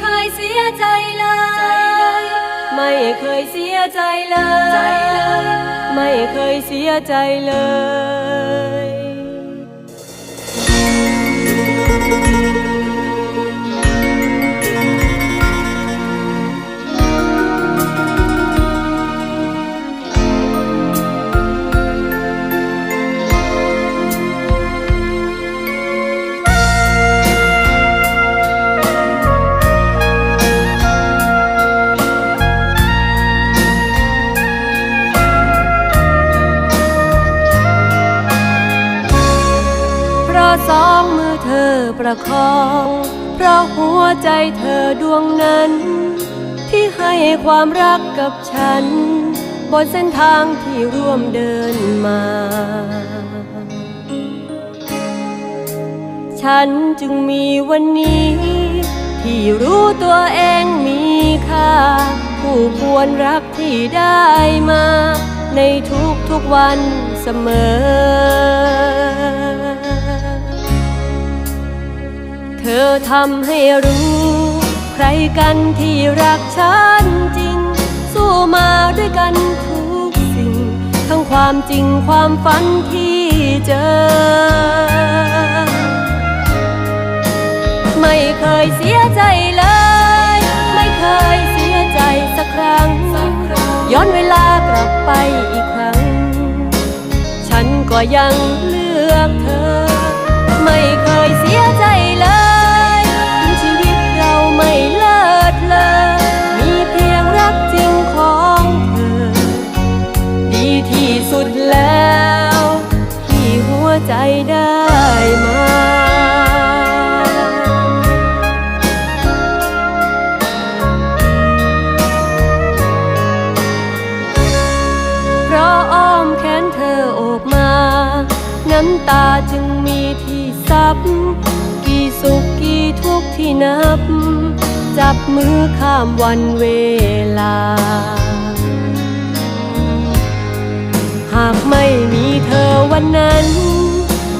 เคยเสียใจเลย ไม่เคยเสียใจเลย ไม่เคยเสียใจเลย ประคอง เพราะหัวใจเธอดวงนั้น ที่ให้ความรักกับฉัน บนเส้นทางที่ร่วมเดินมา ฉันจึงมีวันนี้ ที่รู้ตัวเองมีค่า ผู้ควรรักที่ได้มา ในทุกทุกๆวันเสมอ เธอทำให้รู้ ใครกันที่รักฉันจริง สู้มาด้วยกันทุกสิ่ง ทั้งความจริงความฝันที่เจอ ไม่เคยเสียใจเลย ไม่เคยเสียใจสักครั้ง ย้อนเวลากลับไปอีกครั้ง ฉันก็ยังเลือกเธอ ไม่เคยเสียใจ น้ำตาจึงมีที่ซับ กี่สุขกี่ทุกข์ที่นับ จับมือข้ามวันเวลา หากไม่มีเธอวันนั้น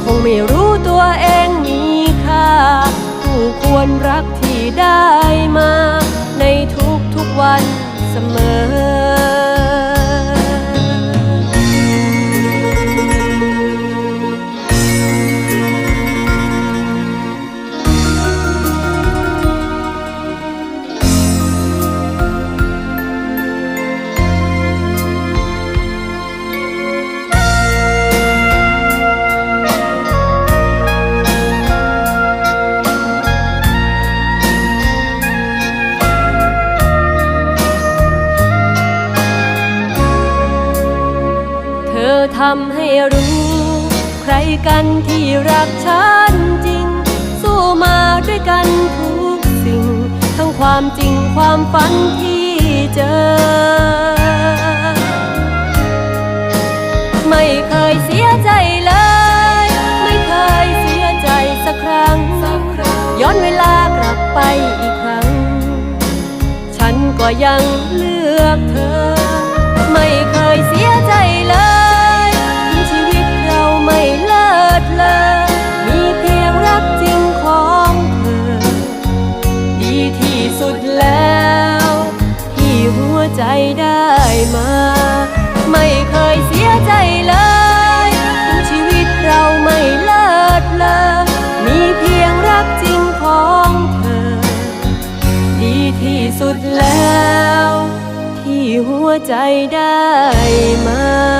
คงไม่รู้ตัวเองมีค่าผู้ควรรักที่ได้มา ในทุกทุกๆวันเสมอ อทำให้รู้ ใครกันที่รักฉันจริง สู้มาด้วยกันทุกสิ่ง ทั้งความจริงความฝันที่เจอ ไม่เคยเสียใจเลย ไม่เคยเสียใจสักครั้ง ย้อนเวลากลับไปอีกครั้ง ฉันก็ยังเลือกเธอ ไม่เคยเสียใจ วใจได้มา ไม่เคยเสียใจเลยถึงชีวิตเราไม่เลิศเลยมีเพียงรักจริงของเธอ ดีที่สุดแล้ว ที่หัวใจได้มา